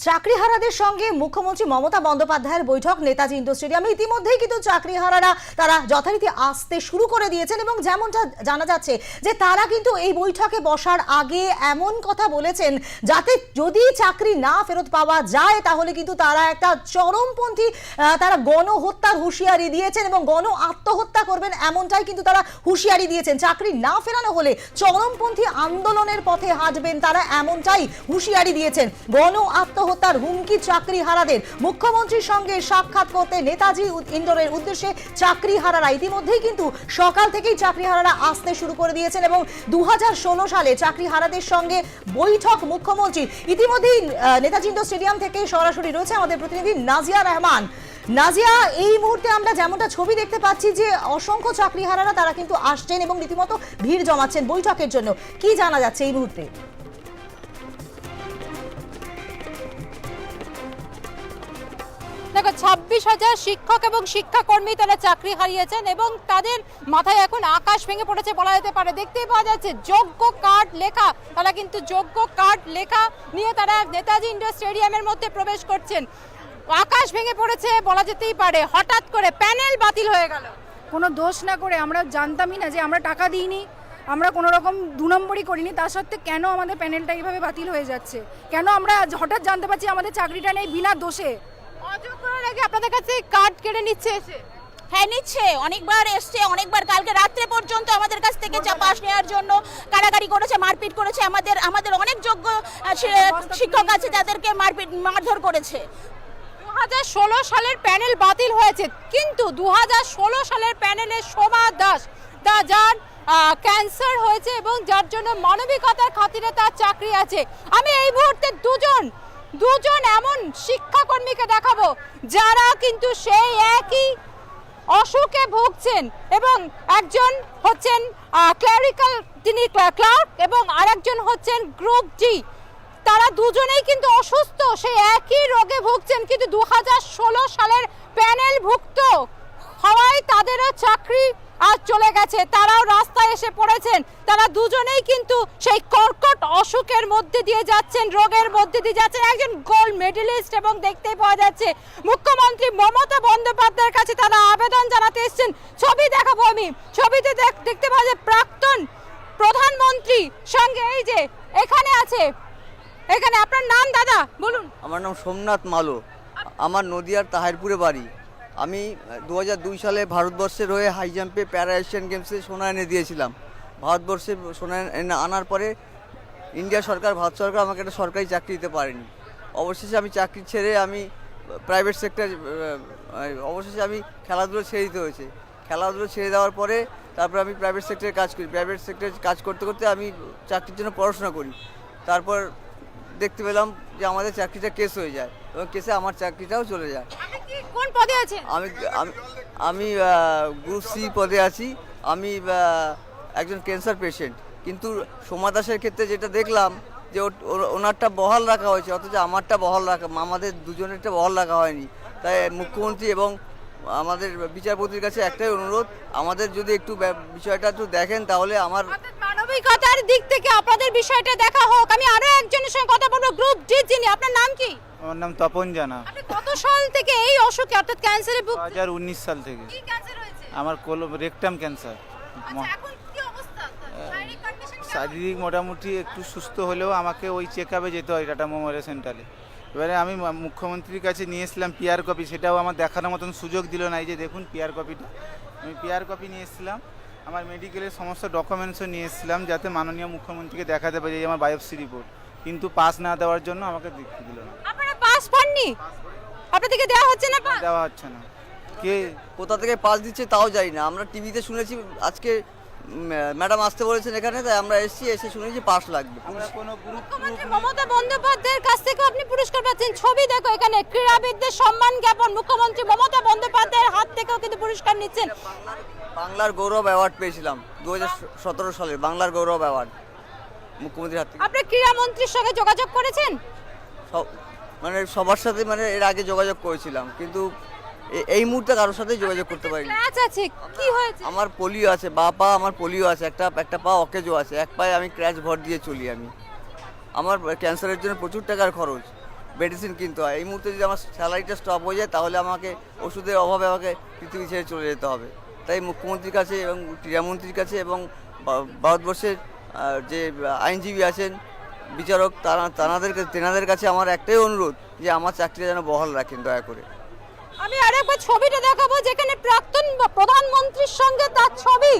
চাকরিহারাদের সঙ্গে মুখ্যমন্ত্রী মমতা বন্দ্যোপাধ্যায়ের বৈঠক নেতাজি ইন্ডোর স্টেডিয়ামে ইতিমধ্যেই কিন্তু চাকরিহারারা তারা যথারীতি আসতে শুরু করে দিয়েছেন এবং যেমনটা জানা যাচ্ছে যে তারা কিন্তু এই বৈঠকে বসার আগে এমন কথা বলেছেন যাতে যদি চাকরি না ফেরত পাওয়া যায় তাহলে কিন্তু তারা একটা চরমপন্থী তারা গণহত্যার হুঁশিয়ারি দিয়েছেন এবং গণ আত্মহত্যা করবেন এমনটাই কিন্তু তারা হুঁশিয়ারি দিয়েছেন। চাকরি না ফেরানো হলে চরমপন্থী আন্দোলনের পথে হাঁটবেন তারা এমনটাই হুঁশিয়ারি দিয়েছেন। গণ আত্মহত্যার হুমকি চাকরি হারাদের মুখ্যমন্ত্রীর সঙ্গে সাক্ষাৎ করতে নেতাজি ইন্ডোরের উদ্দেশ্যে চাকরি হারারা ইতিমধ্যেই কিন্তু সকাল থেকেই চাকরি হারারা আসতে শুরু করে দিয়েছেন এবং দুহাজার ষোলো সালে চাকরি হারাদের সঙ্গে বৈঠক মুখ্যমন্ত্রী ইতিমধ্যেই নেতাজি ইন্ডোর স্টেডিয়াম থেকে সরাসরি রয়েছে আমাদের প্রতিনিধি নাজিয়া রহমান। নাজিয়া, এই মুহূর্তে আমরা যেমনটা ছবি দেখতে পাচ্ছি যে অসংখ্য চাকরিহারারা তারা কিন্তু আসছেন এবং রীতিমতো ভিড় জমাচ্ছেন বৈঠকের জন্য। কি জানা যাচ্ছে এই মুহূর্তে? দেখো, ছাব্বিশ হাজার শিক্ষক এবং শিক্ষাকর্মী তারা চাকরি হারিয়েছেন এবং তাদের মাথায় এখন আকাশ ভেঙে পড়েছে বলা যেতে পারে। দেখতেই পাওয়া যাচ্ছে, যোগ্য কার্ড লেখা, তারা কিন্তু যোগ্য কার্ড লেখা নিয়ে তারা নেতাজি ইন্ডোর স্টেডিয়ামের মধ্যে প্রবেশ করছেন। আকাশ ভেঙে পড়েছে বলা যেতেই পারে, হঠাৎ করে প্যানেল বাতিল হয়ে গেল। কোনো দোষ না করে আমরা জানতামই না যে আমরা টাকা দিইনি, আমরা কোনো রকম দু নম্বরই করিনি, তা সত্ত্বে কেন আমাদের প্যানেলটা এইভাবে বাতিল হয়ে যাচ্ছে? কেন আমরা হঠাৎ জানতে পারছি আমাদের চাকরিটা নেই বিনা দোষে? আপনাদের কাছে কার্ড কেড়ে নিচ্ছে এসে। হ্যাঁ নিচ্ছে। অনেকবার এসছে অনেকবার কালকে রাত্রে পর্যন্ত আমাদের কাছ থেকে চাপাস নেওয়ার জন্য কারাগারি করেছে মারপিট করেছে। আমাদের আমাদের অনেক যোগ্য শিক্ষক আছে যাদেরকে মারপিট মারধর করেছে। দু হাজার ষোলো সালের প্যানেল বাতিল হয়েছে কিন্তু দু হাজার ষোলো সালের প্যানেলে শোভা দাস তা যার ক্যান্সার হয়েছে এবং যার জন্য মানবিকতার খাতিরে তার চাকরি আছে। আমি এই মুহূর্তে দুজন দুজন এমন শিক্ষাকর্মীকে দেখাবো যারা কিন্তু সেই একই অসুখে ভুগছেন এবং একজন হচ্ছেন ক্লারিক্যাল তিনি ক্লার্ক এবং আরেকজন হচ্ছেন গ্রুপ জি তারা দুজনেই কিন্তু অসুস্থ, সেই একই রোগে ভুগছেন। কিন্তু দু হাজার ষোলো সালের প্যানেল ভুক্ত হওয়ায় তাদেরও চাকরি আজ চলে গেছে। তারাও রাস্তায় এসে পড়েছেন। তারা দুজনেই কিন্তু সেই কর্কট অসুখের মধ্যে দিয়ে যাচ্ছেন, রোগের মধ্যে দিয়ে যাচ্ছেন। একজন গোল্ড মেডেলিস্ট এবং দেখতেই পাওয়া যাচ্ছে, মুখ্যমন্ত্রী মমতা বন্দ্যোপাধ্যায়ের কাছে তারা আবেদন জানাতে এসেছেন। ছবি দেখাবো আমি। ছবিতে দেখ- দেখতে পাওয়া যায় প্রাক্তন প্রধানমন্ত্রী সঙ্গে এই যে, এখানে আছে। এখানে আপনার নাম দাদা, বলুন। আমার নাম সোমনাথ মালো। আমার নদিয়ার তাহিরপুরে বাড়ি। আমি দু সালে ভারতবর্ষের হয়ে হাই জাম্পে প্যারা এশিয়ান গেমসে সোনা এনে দিয়েছিলাম। ভারতবর্ষে সোনা এনে আনার পরে ইন্ডিয়া সরকার, ভারত সরকার আমাকে একটা সরকারি চাকরি দিতে পারেনি। অবশেষে আমি চাকরি ছেড়ে আমি প্রাইভেট সেক্টর অবশেষে আমি খেলাধুলো ছেড়ে দিতে হয়েছে। খেলাধুলো ছেড়ে দেওয়ার পরে তারপর আমি প্রাইভেট সেক্টরে কাজ করি। প্রাইভেট সেক্টরে কাজ করতে করতে আমি চাকরির জন্য পড়াশোনা করি। তারপর দেখতে পেলাম যে আমাদের চাকরিটা কেস হয়ে যায় এবং কেসে আমার চাকরিটাও চলে যায়। কোন পদে আছেন আমি আমি গ্রুপ সি পদে আছি। আমি একজন ক্যান্সার পেশেন্ট কিন্তু সোমা দাসের ক্ষেত্রে যেটা দেখলাম যে ওনারটা বহাল রাখা হয়েছে অথচ আমারটা বহাল রাখা আমাদের দুজনেরটা বহাল রাখা হয়নি। তাই মুখ্যমন্ত্রী এবং আমাদের বিচারপতির কাছে একটাই অনুরোধ আমাদের যদি একটু বিষয়টা একটু দেখেন তাহলে আমার মানবিকতার দিক থেকে আপনাদের বিষয়টা দেখা হোক। আমি আরও একজনের সঙ্গে কথা বলব গ্রুপ জি যিনি আপনার নাম কি? আমার নাম তপন জানা। আপনি কত সাল থেকে এই অসুখে? অর্থাৎ ক্যান্সারে দু হাজার উনিশ সাল থেকে। কি ক্যান্সার হয়েছে? আমার কোল রেকটাম ক্যান্সার। আচ্ছা এখন কি অবস্থা? শারীরিক কন্ডিশন শারীরিক মোটামুটি একটু সুস্থ হলেও আমাকে ওই চেক আপে যেতে হয় টাটা মেমোরিয়াল সেন্টারে। এবারে আমি মা- মুখ্যমন্ত্রীর কাছে নিয়ে এসেছিলাম পিআর কপি সেটাও আমার দেখানোর মতন সুযোগ দিল না। এই যে দেখুন পিআর কপিটা আমি পিআর কপি নিয়ে এসেছিলাম আমার মেডিকেলের সমস্ত ডকুমেন্টসও নিয়ে এসেছিলাম যাতে মাননীয় মুখ্যমন্ত্রীকে দেখাতে পারি যে আমার বায়োপসি রিপোর্ট কিন্তু পাস না দেওয়ার জন্য আমাকে দেখতে দিল না। পাননি আপনাদেরকে দেওয়া হচ্ছে না পাস? দেওয়া হচ্ছে না। কে? কোথা থেকে পাস দিচ্ছে তাও জানি না। আমরা টিভিতে শুনেছি আজকে ম্যাডাম আসতে বলেছেন এখানে তাই আমরা এসেছি এসে শুনেছি পাস লাগবে। মুখ্যমন্ত্রী মমতা বন্দ্যোপাধ্যায়ের কাছ থেকে আপনি পুরস্কার পাচ্ছেন। ছবি দেখো এখানে ক্রীড়াবিদদের সম্মান জ্ঞাপন। মুখ্যমন্ত্রী মমতা বন্দ্যোপাধ্যায়ের হাত থেকেও কিন্তু পুরস্কার নিচ্ছেন। বাংলার গৌরব অ্যাওয়ার্ড পেয়েছিলাম দু হাজার সতেরো সালে বাংলার গৌরব অ্যাওয়ার্ড মুখ্যমন্ত্রীর হাত থেকে। আপনি ক্রীড়ামন্ত্রীর সঙ্গে যোগাযোগ করেছেন? সব মানে সবার সাথে মানে এর আগে যোগাযোগ করেছিলাম কিন্তু এ- এই মুহূর্তে কারোর সাথে যোগাযোগ করতে পারিনি। আছে কি হয়েছে? আমার পোলিও আছে বা পা আমার পোলিও আছে একটা একটা পা অকেজো আছে এক পায়ে আমি ক্র্যাচ ভর দিয়ে চলি আমি। আমার ক্যান্সারের জন্য প্রচুর টাকার খরচ মেডিসিন কিনতে হয়। এই মুহূর্তে যদি আমার স্যালারিটা স্টপ হয়ে যায় তাহলে আমাকে ওষুধের অভাবে আমাকে পৃথিবী ছেড়ে চলে যেতে হবে। তাই মুখ্যমন্ত্রীর কাছে এবং ক্রীড়ামন্ত্রীর কাছে এবং ভা- ভারতবর্ষের আহ, যে আইনজীবী আছেন বিচারক তারা তানাদের তেনাদের কাছে আমার একটাই অনুরোধ যে আমার চাকরিটা যেন বহাল রাখেন দয়া করে। আমি আরেকবার ছবিটা দেখাবো যেখানে প্রাক্তন প্রধানমন্ত্রীর সঙ্গে তার ছবি,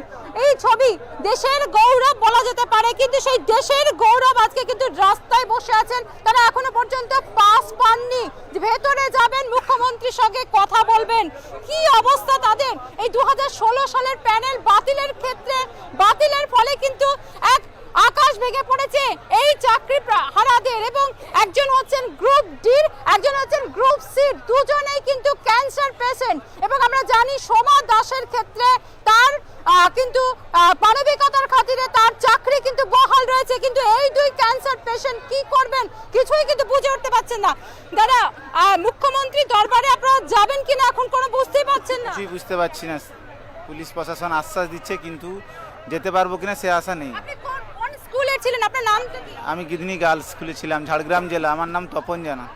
এই ছবি দেশের গৌরব বলা যেতে পারে। কিন্তু সেই দেশের গৌরব আজকে কিন্তু রাস্তায় বসে আছেন। তারা এখনও পর্যন্ত পাস পাননি। ভেতরে যাবেন, মুখ্যমন্ত্রীর সঙ্গে কথা বলবেন। কি অবস্থা তাদের? এই দু হাজার ষোলো সালের প্যানেল বাতিলের ক্ষেত্রে, বাতিলের ফলে কিন্তু এক আকাশ ভেঙে পড়েছে। এই চাকরি হারাদের এবং একজন হচ্ছেন গ্রুপ ডির একজন হচ্ছেন গ্রুপ সি দুজনেই কিন্তু ক্যান্সার পেশেন্ট এবং আমরা জানি সোমা দাসের ক্ষেত্রে তার কিন্তু আহ, মানবিকতার খাতিরে তার চাকরি কিন্তু বহাল রয়েছে। কিন্তু এই দুই ক্যান্সার পেশেন্ট কি করবেন কিছুই কিন্তু বুঝে উঠতে পারছেন না। দাদা মুখ্যমন্ত্রী দরবারে আপনারা যাবেন কিনা এখন কোনো বুঝতেই পারছেন না? বুঝতে পারছি না। পুলিশ প্রশাসন আশ্বাস দিচ্ছে কিন্তু যেতে পারব কিনা সে আশা নেই আপনি কোন কোন স্কুলে ছিলেন? আপনার নাম কি? আমি গিদনি গার্লস স্কুলে ছিলাম ঝাড়গ্রাম জেলা। আমার নাম তপন জানা।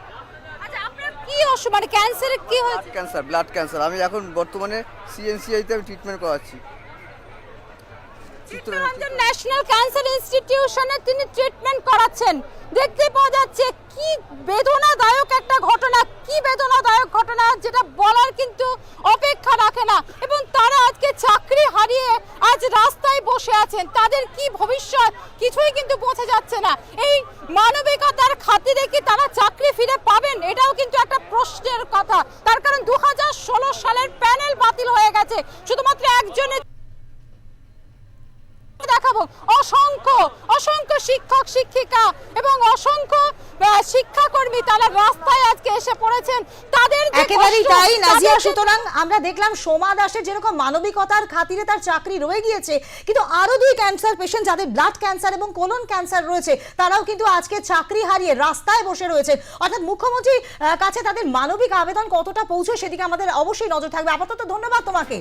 আচ্ছা আপনার কি অসুখ মানে ক্যান্সার কি ব্লাড হয়েছে? ক্যান্সার ব্লাড ক্যান্সার আমি এখন বর্তমানে সিএনসিআইতে আমি ট্রিটমেন্ট করাচ্ছি। চিত্তরঞ্জন ন্যাশনাল ক্যান্সার ইনস্টিটিউশনে তিনি ট্রিটমেন্ট করাচ্ছেন। দেখতে পাওয়া যাচ্ছে কি বেদনাদায়ক একটা ঘটনা কি বেদনাদায়ক ঘটনা যেটা বলার কিন্তু অপেক্ষা রাখে না এবং তারা আজকে চাকরি হারিয়ে আজ রাস্তায় বসে আছেন তাদের কি ভবিষ্যৎ কিছুই কিন্তু বোঝা যাচ্ছে না এই খাতিরে কি তারা চাকরি ফিরে পাবেন? এটাও কিন্তু একটা প্রশ্নের কথা। তার কারণ দু হাজার ষোলো সালের প্যানেল বাতিল হয়ে গেছে। শুধুমাত্র একজনের দেখাবো। অসংখ্য অসংখ্য শিক্ষক, শিক্ষিকা এবং অসংখ্য শিক্ষাকর্মী তারা রাস্তায় আজকে এসে পড়েছেন। তাদের একেবারেই তাই নাজিয়া সুতরাং আমরা দেখলাম সোমা দাসের যেরকম মানবিকতার খাতিরে তার চাকরি রয়ে গিয়েছে কিন্তু আরও দুই ক্যান্সার পেশেন্ট যাদের ব্লাড ক্যান্সার এবং কোলন ক্যান্সার রয়েছে তারাও কিন্তু আজকে চাকরি হারিয়ে রাস্তায় বসে রয়েছেন। অর্থাৎ মুখ্যমন্ত্রী কাছে তাদের মানবিক আবেদন কতটা পৌঁছে সেদিকে আমাদের অবশ্যই নজর থাকবে। আপাতত ধন্যবাদ তোমাকে।